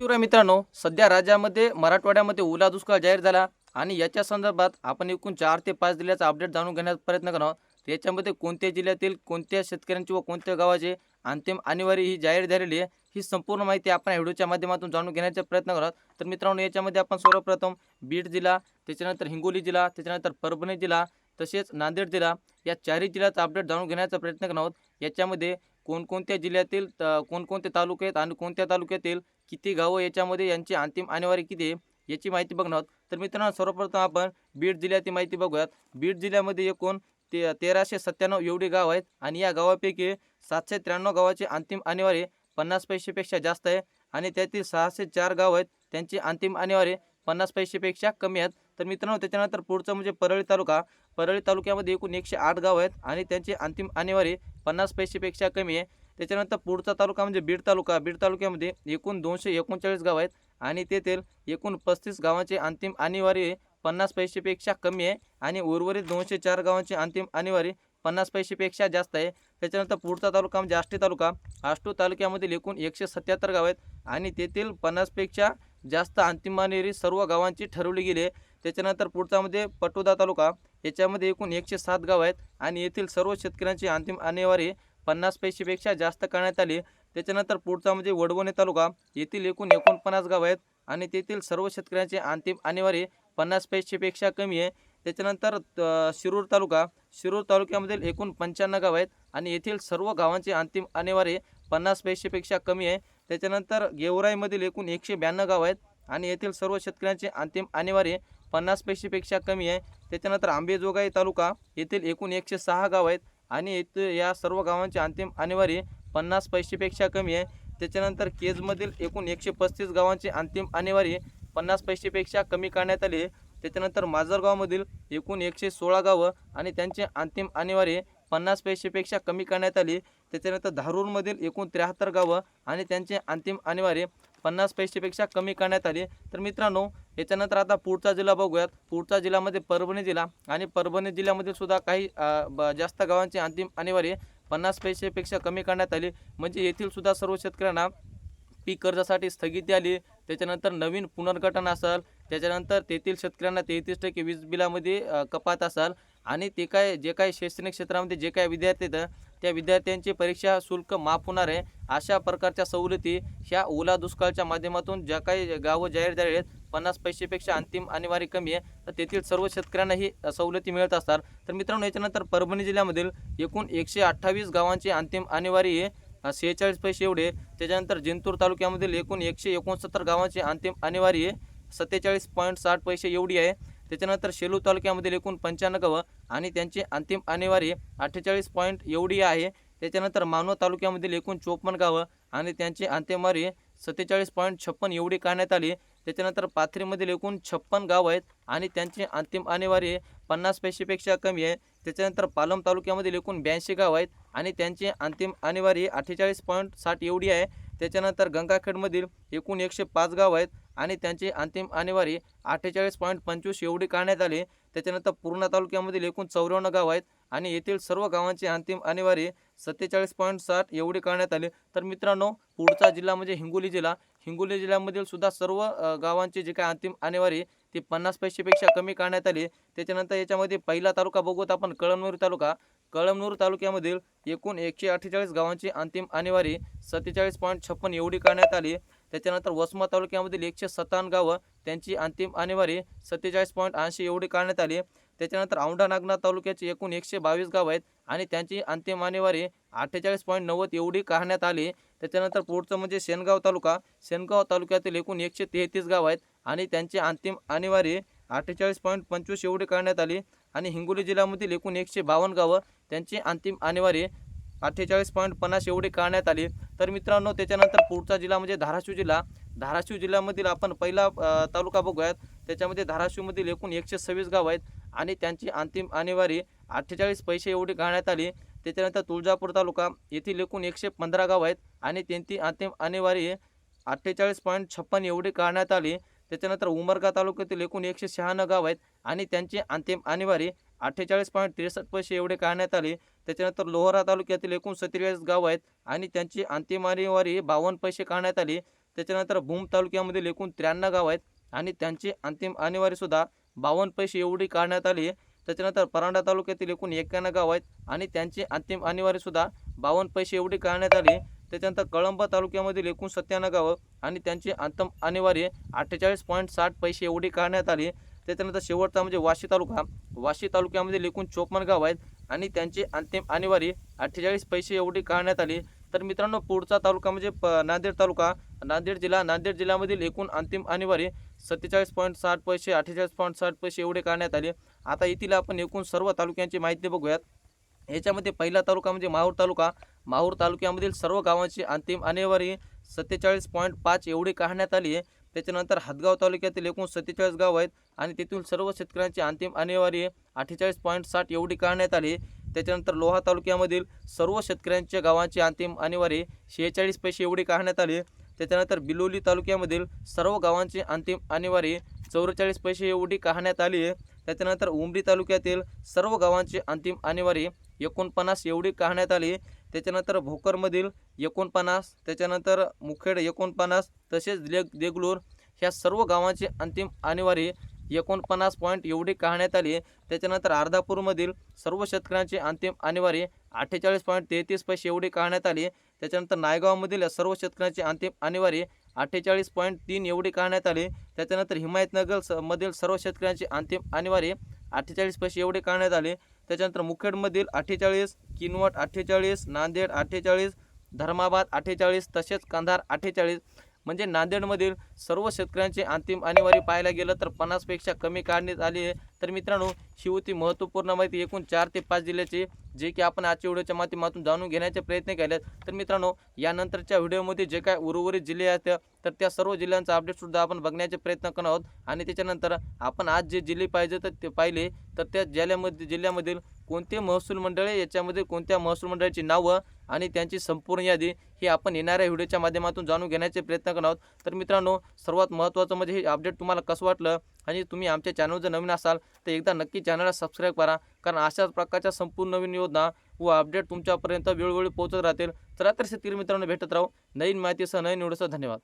शिवराय मित्रांनो सध्या राज्यामध्ये मराठवाड्यामध्ये ओला दुष्काळ जाहीर झाला आणि याच्या संदर्भात आपण एकूण चार ते पाच जिल्ह्याचा अपडेट जाणून घेण्याचा प्रयत्न करणार आहोत. याच्यामध्ये कोणत्या जिल्ह्यातील कोणत्या शेतकऱ्यांची व कोणत्या गावाचे अंतिम अनिवार्य ही जाहीर झालेली आहे. ही संपूर्ण माहिती आपण व्हिडिओच्या माध्यमातून जाणून घेण्याचा प्रयत्न करत तर मित्रांनो याच्यामध्ये आपण सर्वप्रथम बीड जिल्हा त्याच्यानंतर हिंगोली जिल्हा त्याच्यानंतर परभणी जिल्हा तसेच नांदेड जिल्हा या चारही जिल्ह्याचा अपडेट जाणून घेण्याचा प्रयत्न करणार आहोत. याच्यामध्ये कोणकोणत्या जिल्ह्यातील त- कोणकोणते तालुके आहेत आणि कोणत्या तालुक्यातील किती गावं याच्यामध्ये यांची अंतिम आणेवारी किती आहे याची माहिती बघणार आहोत. तर मित्रांनो सर्वप्रथम आपण बीड जिल्ह्याची माहिती बघूयात. बीड जिल्ह्यामध्ये एकूण ते तेराशे सत्त्याण्णव एवढी गाव आहेत आणि या गावापैकी सातशे त्र्याण्णव गावाची अंतिम आणेवारी पन्नास पैसेपेक्षा जास्त आहे आणि त्यातील सहाशे चार गाव आहेत त्यांची अंतिम आणेवारी पन्नास पैसेपेक्षा कमी आहेत. तर मित्रांनो त्याच्यानंतर पुढचं म्हणजे परळी तालुका. परळी तालुक्यामध्ये एकूण एकशे आठ गाव आहेत आणि त्यांची अंतिम आणेवारी पन्नास पैसेपेक्षा कमी आहे. त्याच्यानंतर पुढचा तालुका म्हणजे बीड तालुका. बीड तालुक्यामध्ये एकूण दोनशे एकोणचाळीस गाव आहेत आणि तेथील एकूण पस्तीस गावांचे अंतिम आणेवारी पन्नास पैसेपेक्षा कमी आहे आणि उर्वरित दोनशे चार गावांची अंतिम आणेवारी पन्नास पैसेपेक्षा जास्त आहे. त्याच्यानंतर पुढचा तालुका म्हणजे आष्टी तालुका. आष्टू तालुक्यामधील एकूण एकशे सत्याहत्तर गाव आहेत आणि तेथील पन्नासपेक्षा जास्त अंतिम आणेवारी सर्व गावांची ठरवली गेली आहे. त्याच्यानंतर पुढचा म्हणजे पटोदा तालुका. याच्यामध्ये एकूण एकशे सात गाव आहेत आणि येथील सर्व शेतकऱ्यांची अंतिम आणेवारी पन्नास पैसेपेक्षा जास्त करण्यात आली. त्याच्यानंतर पुढचा म्हणजे वडवणे तालुका. येथील एकूण एकोणपन्नास गाव आहेत आणि तेथील सर्व शेतकऱ्यांचे अंतिम आणेवारी पन्नास पैसेपेक्षा कमी आहे. त्याच्यानंतर शिरूर तालुका. शिरूर तालुक्यामधील एकूण पंच्याण्णव गाव आहेत आणि येथील सर्व गावांचे अंतिम आणेवारी पन्नास पैसेपेक्षा कमी आहे. त्याच्यानंतर गेवराईमधील एकूण एकशे ब्याण्णव गाव आहेत आणि येथील सर्व शेतकऱ्यांचे अंतिम आणेवारी पन्नास पैसेपेक्षा कमी आहे. त्याच्यानंतर आंबेजोगाई तालुका येथील एकूण एकशे सहा गाव आहेत आणि येथे या सर्व गावांचे अंतिम आणेवारी पन्नास पैसेपेक्षा कमी आहे. त्याच्यानंतर केजमधील एकूण एकशे पस्तीस गावांची अंतिम आणेवारी पन्नास पैसेपेक्षा कमी करण्यात आली. त्याच्यानंतर माजरगावमधील एकूण एकशे सोळा गावं आणि त्यांचे अंतिम आणेवारी पन्नास पैसेपेक्षा कमी करण्यात आली. त्याच्यानंतर धारूरमधील एकूण त्र्याहत्तर गावं आणि त्यांचे अंतिम आणेवारी पन्नास पैसेपेक्षा कमी करण्यात आली तर मित्रांनो याच्यानंतर आता पुढचा जिल्हा बघूयात. पुढचा जिल्ह्यामध्ये परभणी जिल्हा आणि परभणी जिल्ह्यामध्ये सुद्धा काही ब- जास्त गावांची अंतिम अनिवार्य पन्नास पैसेपेक्षा कमी करण्यात आली. म्हणजे येथील सुद्धा सर्व शेतकऱ्यांना पीक कर्जासाठी स्थगिती आली. त्याच्यानंतर नवीन पुनर्गठन असेल. त्याच्यानंतर तेथील शेतकऱ्यांना तेहतीस टक्के वीज बिलामध्ये कपात असाल. आणि ते काय जे काही शैक्षणिक क्षेत्रामध्ये जे काही विद्यार्थी आहेत त्या विद्यार्थ्यांची परीक्षा शुल्क माफ होणार आहे. अशा प्रकारच्या सवलती ह्या ओला दुष्काळच्या माध्यमातून ज्या काही गावं जाहीर झालेली आहेत पन्नास पैसेपेक्षा अंतिम अनिवार्य कमी आहे तर तेथील सर्व शेतकऱ्यांना ही सवलती मिळत असतात. तर मित्रांनो याच्यानंतर परभणी जिल्ह्यामधील एकूण एकशे अठ्ठावीस गावांचे अंतिम अनिवार्य शेहेचाळीस पैसे एवढे त्याच्यानंतर जिंतूर तालुक्यामधील एकूण एकशे एकोणसत्तर गावांची अंतिम अनिवार्य सत्तेचाळीस पॉईंट साठ पैसे एवढी आहे. त्याच्यानंतर शेलू तालुक्यामधील एकूण पंच्याण्णव गावं आणि त्यांची अंतिम अनिवार्य अठ्ठेचाळीस पॉईंट एवढी आहे. त्याच्यानंतर मानव तालुक्यामधील एकूण चोपन्न गावं आणि त्यांची अंतिमार्य सत्तेचाळीस पॉईंट छप्पन एवढी करण्यात आली. त्याच्यानंतर पाथरीमधील एकूण छप्पन गावं आहेत आणि त्यांची अंतिम अनिवार्य पन्नास पैसेपेक्षा कमी आहे. त्याच्यानंतर पालम तालुक्यामधील एकूण ब्याऐंशी गाव आहेत आणि त्यांची अंतिम अनिवार्य अठ्ठेचाळीस पॉईंट साठ एवढी आहे. त्याच्यानंतर गंगाखेडमधील एकूण एकशे पाच गाव आहेत आणि त्यांची अंतिम आणेवारी अठ्ठेचाळीस पॉईंट पंचवीस एवढी काढण्यात आली. त्याच्यानंतर पूर्णा तालुक्यामधील एकूण चौऱ्याण्णव गाव आहेत आणि येथील सर्व गावांची अंतिम आणेवारी सत्तेचाळीस पॉईंट साठ एवढी काढण्यात आली. तर मित्रांनो पुढचा जिल्हा म्हणजे हिंगोली जिल्हा. हिंगोली जिल्ह्यामधील सुद्धा सर्व गावांची जी जे अंतिम आणेवारी ती पन्नास पैसेपेक्षा कमी काढण्यात आली. त्याच्यानंतर याच्यामध्ये पहिला तालुका बघूत आपण कळमनूर तालुका. कळमनूर तालुक्यामधील एकूण एकशे अठ्ठेचाळीस गावांची अंतिम आणेवारी सत्तेचाळीस पॉईंट छप्पन एवढी काढण्यात आली. त्याच्यानंतर वसमा तालुक्यामधील एकशे सत्तावन्न गावं त्यांची अंतिम आणेवारी सत्तेचाळीस पॉईंट ऐंशी एवढी काढण्यात आली. त्याच्यानंतर औंढा नागनाथ तालुक्याचे एकूण एकशे बावीस गाव आहेत आणि त्यांची अंतिम आणेवारी अठ्ठेचाळीस पॉईंट नव्वद एवढी काढण्यात आली. त्याच्यानंतर पुढचं म्हणजे शेनगाव तालुका. शेनगाव तालुक्यातील एकूण एकशे तेहतीस गाव आहेत आणि त्यांची अंतिम आणेवारी अठ्ठेचाळीस पॉईंट पंचवीस एवढी काढण्यात आली. आणि हिंगोली जिल्ह्यामधील एकूण एकशे बावन्न गावं त्यांची अंतिम आणेवारी अठ्ठेचाळीस पॉईंट पन्नास एवढी काढण्यात आली. तर मित्रांनो त्याच्यानंतर पुढचा जिल्हा म्हणजे धाराशिव जिल्हा. धाराशिव जिल्ह्यामधील आपण पहिला तालुका बघूयात. त्याच्यामध्ये धाराशिवमधील एकूण एकशे सव्वीस गाव आहेत आणि त्यांची अंतिम आणेवारी अठ्ठेचाळीस पैसे एवढी काढण्यात आली. त्याच्यानंतर तुळजापूर तालुका येथील एकूण एकशे पंधरा गाव आहेत आणि त्यांची अंतिम आणेवारी अठ्ठेचाळीस पॉईंट छप्पन एवढी काढण्यात आली. त्याच्यानंतर उमरगा तालुक्यातील एकूण एकशे शहाण्णव गाव आहेत आणि त्यांची अंतिम आणेवारी अठ्ठेचाळीस पॉईंट त्रेसष्ट पैसे एवढे काढण्यात आले. त्याच्यानंतर लोहरा तालुक्यातील एकूण सत्तेचाळीस गाव आहेत आणि त्यांची अंतिम अनिवार्य बावन्न पैसे काढण्यात आली. त्याच्यानंतर भूम तालुक्यामधील एकूण त्र्याण्णव गाव आहेत आणि त्यांची अंतिम आणीवारीसुद्धा बावन्न पैसे एवढी काढण्यात आली. त्याच्यानंतर परांडा तालुक्यातील एकूण एक्क्याण्णव गाव आहेत आणि त्यांची अंतिम आणीवारीसुद्धा बावन्न पैसे एवढी काढण्यात आली. त्याच्यानंतर कळंब तालुक्यामधील एकूण सत्त्याण्णव गावं आणि त्यांची अंतिम आणीवारी अठ्ठेचाळीस पॉईंट साठ पैसे एवढी काढण्यात आली. त्याच्यानंतर शेवटचा म्हणजे वाशी तालुका. वाशी तालुक्यामधील एकूण चोपन्न गाव आहेत आणि त्यांची अंतिम आणीवारी अठ्ठेचाळीस पैसे एवढी काढण्यात आली. तर मित्रांनो पुढचा तालुका म्हणजे प नांदेड तालुका. नांदेड जिल्हा नांदेड जिल्ह्यामधील एकूण अंतिम आणीवारी सत्तेचाळीस पॉईंट साठ पैसे अठ्ठेचाळीस पॉईंट साठ पैसे एवढे काढण्यात आले. आता येथील आपण एकूण सर्व तालुक्यांची माहिती बघूयात. याच्यामध्ये पहिला तालुका म्हणजे माहूर तालुका. माहूर तालुक्यामधील सर्व गावांची अंतिम आणीवारी सत्तेचाळीस पॉईंट पाच एवढी काढण्यात आली आहे. त्याच्यानंतर हदगाव तालुक्यातील एकूण सत्तेचाळीस गाव आहेत आणि तेथील सर्व शेतकऱ्यांची अंतिम आणीवारी अठ्ठेचाळीस पॉईंट साठ एवढी काढण्यात आली. त्याच्यानंतर लोहा तालुक्यामधील सर्व शेतकऱ्यांच्या गावांची अंतिम आणीवारी शेहेचाळीस पैसे एवढी काढण्यात आली. त्याच्यानंतर बिलोली तालुक्यामधील सर्व गावांची अंतिम आणीवारी चौवेचाळीस पैसे एवढी काढण्यात आली. आहे त्याच्यानंतर उमरी तालुक्यातील सर्व गावांची अंतिम आणीवारी एकोणपन्नास एवढी काढण्यात आली. त्याच्यानंतर भोकरमधील एकोणपन्नास त्याच्यानंतर मुखेड एकोणपन्नास तसेच लेग देगलूर ह्या सर्व गावांची अंतिम आणीवारी एकोणपन्नास पॉईंट एवढी काढण्यात आली. त्याच्यानंतर अर्धापूरमधील सर्व शेतकऱ्यांची अंतिम आणीवारी अठ्ठेचाळीस पॉईंट तेहतीस पैसे एवढी काढण्यात आली. त्याच्यानंतर नायगावमधील सर्व शेतकऱ्यांची अंतिम आणीवारी अठ्ठेचाळीस पॉईंट तीन एवढी काढण्यात आली. त्याच्यानंतर हिमायतनगर स मधील सर्व शेतकऱ्यांची अंतिम आणीवारी अठ्ठेचाळीस पैसे एवढी काढण्यात आली. त्याच्यानंतर मुखेडमधील अठ्ठेचाळीस किनवट अठ्ठेचाळीस नांदेड अठ्ठेचाळीस धर्माबाद अठ्ठेचाळीस तसेच कंधार अठ्ठेचाळीस. म्हणजे नांदेडमधील सर्व शेतकऱ्यांची अंतिम आणेवारी पाहायला गेलं तर पन्नासपेक्षा कमी काढण्यात आली आहे. तर मित्रांनो ही होती महत्त्वपूर्ण माहिती. एकूण चार ते पाच जिल्ह्याची जे की आपण आजच्या व्हिडिओच्या माध्यमातून जाणून घेण्याचे प्रयत्न केलेत. तर मित्रांनो यानंतरच्या व्हिडिओमध्ये जे काय उर्वरित जिल्हे आहेत तर त्या सर्व जिल्ह्यांचा अपडेटसुद्धा आपण बघण्याचे प्रयत्न करणार आहोत. आणि त्याच्यानंतर आपण आज जे जिल्हे पाहिजे तर ते पाहिले तर त्या जिल्ह्यामध्ये जिल्ह्यामधील कोणते महसूल मंडळे याच्यामध्ये कोणत्या महसूल मंडळाची नावं आणि त्यांची संपूर्ण यादी ही आपण येणाऱ्या व्हिडिओच्या माध्यमातून जाणून घेण्याचे प्रयत्न करणार आहोत. तर मित्रांनो सर्वात महत्त्वाचं म्हणजे हे अपडेट तुम्हाला कसं वाटलं आणि तुम्ही आमच्या चॅनल जर नवीन असाल तर एकदा नक्की चॅनलला सबस्क्राईब करा. कारण अशाच प्रकारच्या संपूर्ण नवीन योजना व अपडेट तुमच्यापर्यंत वेळोवेळी पोहोचत राहतील. तर रात्री शेतकरी मित्रांनो भेटत राहू. नवीन माहितीसह नवीन व्हिडिओसह धन्यवाद.